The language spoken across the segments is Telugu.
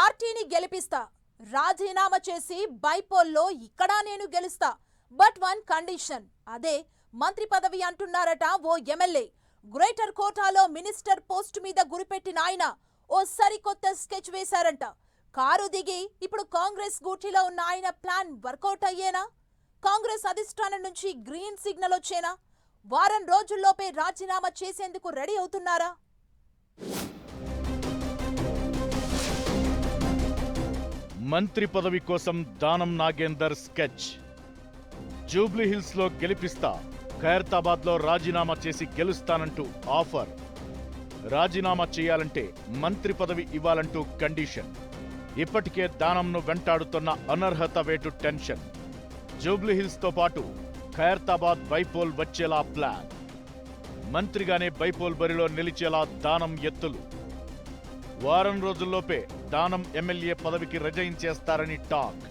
పార్టీని గెలిపిస్తా. రాజీనామా చేసి బైపోల్లో ఇక్కడా నేను గెలుస్తా. But one condition. అదే మంత్రి పదవి అంటున్నారట ఓ ఎమ్మెల్యే. గ్రేటర్ కోటాలో మినిస్టర్ పోస్ట్ మీద గురిపెట్టిన ఆయన ఓ సరికొత్త స్కెచ్ వేశారంట. కారు దిగి ఇప్పుడు కాంగ్రెస్ గూటిలో ఉన్న ఆయన ప్లాన్ వర్కౌట్ అయ్యేనా? కాంగ్రెస్ అధిష్టానం నుంచి గ్రీన్ సిగ్నల్ వచ్చేనా? వారం రోజుల్లోపే రాజీనామా చేసేందుకు రెడీ అవుతున్నారా? మంత్రి పదవి కోసం దానం నాగేందర్ స్కెచ్. జూబ్లీహిల్స్లో గెలిపిస్తా ఖైరతాబాద్లో రాజీనామా చేసి గెలుస్తానంటూ ఆఫర్. రాజీనామా చేయాలంటే మంత్రి పదవి ఇవ్వాలంటూ కండిషన్. ఇప్పటికే దానంను వెంటాడుతున్న అనర్హత వేటు టెన్షన్. జూబ్లీహిల్స్తో పాటు ఖైరతాబాద్ బైపోల్ వచ్చేలా ప్లాన్. మంత్రిగానే బైపోల్ బరిలో నిలిచేలా దానం ఎత్తులు. వారం రోజుల్లోపే దానం ఎమ్మెల్యే పదవికి రిజైన్ చేస్తారని టాక్.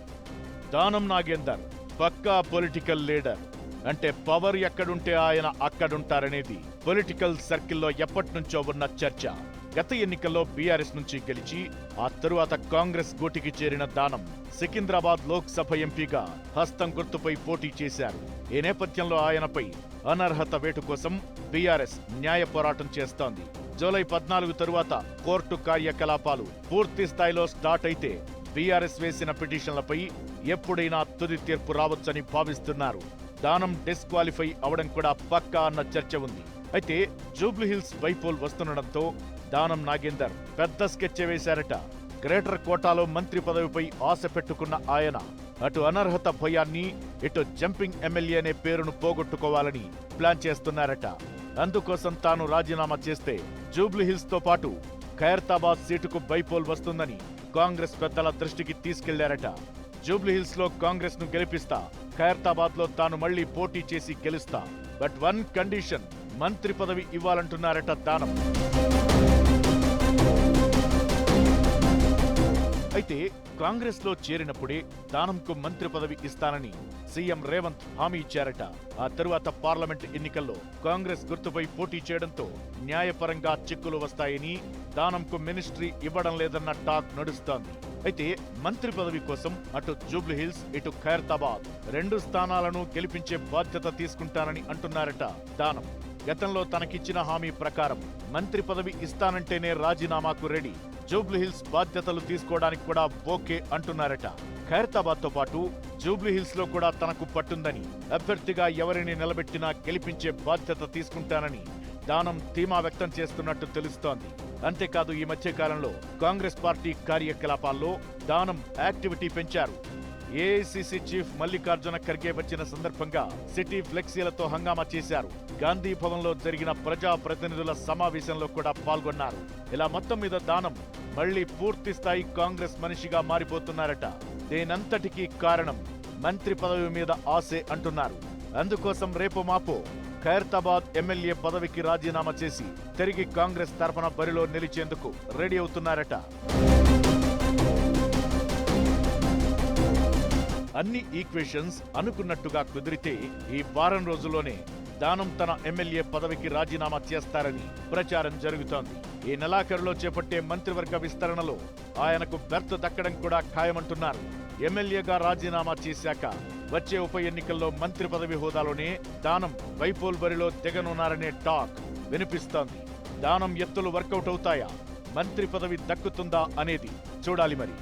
దానం నాగేందర్ పక్కా పొలిటికల్ లీడర్. అంటే పవర్ ఎక్కడుంటే ఆయన అక్కడుంటారనేది. పొలిటికల్ సర్కిల్లో ఎప్పటినుంచో ఉన్న చర్చ. గత ఎన్నికల్లో బీఆర్ఎస్ నుంచి గెలిచి ఆ తరువాత కాంగ్రెస్ గూటికి చేరిన దానం సికింద్రాబాద్ లోక్సభ ఎంపీగా హస్తం గుర్తుపై పోటీ చేశారు. ఈ నేపథ్యంలో ఆయనపై అనర్హత వేటు కోసం బీఆర్ఎస్ న్యాయ పోరాటం చేస్తోంది. జూలై పద్నాలుగు తరువాత కోర్టు కార్యకలాపాలు పూర్తి స్థాయిలో స్టార్ట్ అయితే బీఆర్ఎస్ వేసిన పిటిషన్లపై ఎప్పుడైనా తుది తీర్పు రావచ్చని భావిస్తున్నారు. దానం డిస్క్వాలిఫై అవడం కూడా పక్కా అన్న చర్చ ఉంది. అయితే జూబ్లీహిల్స్ బైపోల్ వస్తుండటంతో దానం నాగేందర్ పెద్ద స్కెచ్ వేశారట. గ్రేటర్ కోటాలో మంత్రి పదవిపై ఆశ పెట్టుకున్న ఆయన అటు అనర్హత భయాన్ని ఇటు జంపింగ్ ఎమ్మెల్యే అనే పేరును పోగొట్టుకోవాలని ప్లాన్ చేస్తున్నారట. అందుకోసం తాను రాజీనామా చేస్తే జూబ్లీహిల్స్తో పాటు ఖైరతాబాద్ సీటుకు బైపోల్ వస్తుందని కాంగ్రెస్ పెద్దల దృష్టికి తీసుకెళ్ళారట. జూబ్లీహిల్స్లో కాంగ్రెస్ను కాంగ్రెస్ను గెలిపిస్తా ఖైరతాబాద్లో తాను మళ్ళీ పోటీ చేసి గెలుస్తా. బట్ వన్ కండిషన్ మంత్రి పదవి ఇవ్వాలంటున్నారట దానం అయితే కాంగ్రెస్లో చేరినప్పుడే దానంకు మంత్రి పదవి ఇస్తానని సీఎం రేవంత్ హామీ ఇచ్చారట. ఆ తరువాత పార్లమెంట్ ఎన్నికల్లో కాంగ్రెస్ గుర్తుపై పోటీ చేయడంతో న్యాయపరంగా చిక్కులు వస్తాయని దానంకు మినిస్ట్రీ ఇవ్వడం లేదన్న టాక్ నడుస్తోంది. అయితే మంత్రి పదవి కోసం అటు జూబ్లీహిల్స్ ఇటు ఖైరతాబాద్ రెండు స్థానాలను గెలిపించే బాధ్యత తీసుకుంటానని అంటున్నారట దానం. గతంలో తనకిచ్చిన హామీ ప్రకారం మంత్రి పదవి ఇస్తానంటేనే రాజీనామాకు రెడీ. జూబ్లీహిల్స్ బాధ్యతలు తీసుకోవడానికి కూడా ఓకే అంటున్నారట. ఖైరతాబాద్తో పాటు జూబ్లీహిల్స్లో కూడా తనకు పట్టుందని అభ్యర్థిగా ఎవరిని నిలబెట్టినా గెలిపించే బాధ్యత తీసుకుంటానని దానం ధీమా వ్యక్తం చేస్తున్నట్టు తెలుస్తోంది. అంతేకాదు ఈ మధ్యకాలంలో కాంగ్రెస్ పార్టీ కార్యకలాపాల్లో దానం యాక్టివిటీ పెంచారు. ఏఐసిసి చీఫ్ మల్లికార్జున ఖర్గే వచ్చిన సందర్భంగా సిటీ ఫ్లెక్సీలతో హంగామా చేశారు. గాంధీ భవన్లో జరిగిన ప్రజా ప్రతినిధుల సమావేశంలో కూడా పాల్గొన్నారు. ఇలా మొత్తం మీద దానం మళ్ళీ పూర్తి స్థాయి కాంగ్రెస్ మనిషిగా మారిపోతున్నారట. దేనంతటికీ కారణం మంత్రి పదవి మీద ఆశే అంటున్నారు. అందుకోసం రేపు మాపో ఖైరతాబాద్ ఎమ్మెల్యే పదవికి రాజీనామా చేసి తిరిగి కాంగ్రెస్ తరఫున బరిలో నిలిచేందుకు రెడీ అవుతున్నారట. అన్ని ఈక్వేషన్స్ అనుకున్నట్టుగా కుదిరితే ఈ వారం రోజుల్లోనే దానం తన ఎమ్మెల్యే పదవికి రాజీనామా చేస్తారని ప్రచారం జరుగుతోంది. ఈ నెలాఖరులో చేపట్టే మంత్రివర్గ విస్తరణలో ఆయనకు బెర్త్ దక్కడం కూడా ఖాయమంటున్నారు. ఎమ్మెల్యేగా రాజీనామా చేశాక వచ్చే ఉప ఎన్నికల్లో మంత్రి పదవి హోదాలోనే దానం వైపోల్ బరిలో దిగనున్నారనే టాక్ వినిపిస్తోంది. దానం ఎత్తులు వర్కౌట్ అవుతాయా? మంత్రి పదవి దక్కుతుందా అనేది చూడాలి మరి.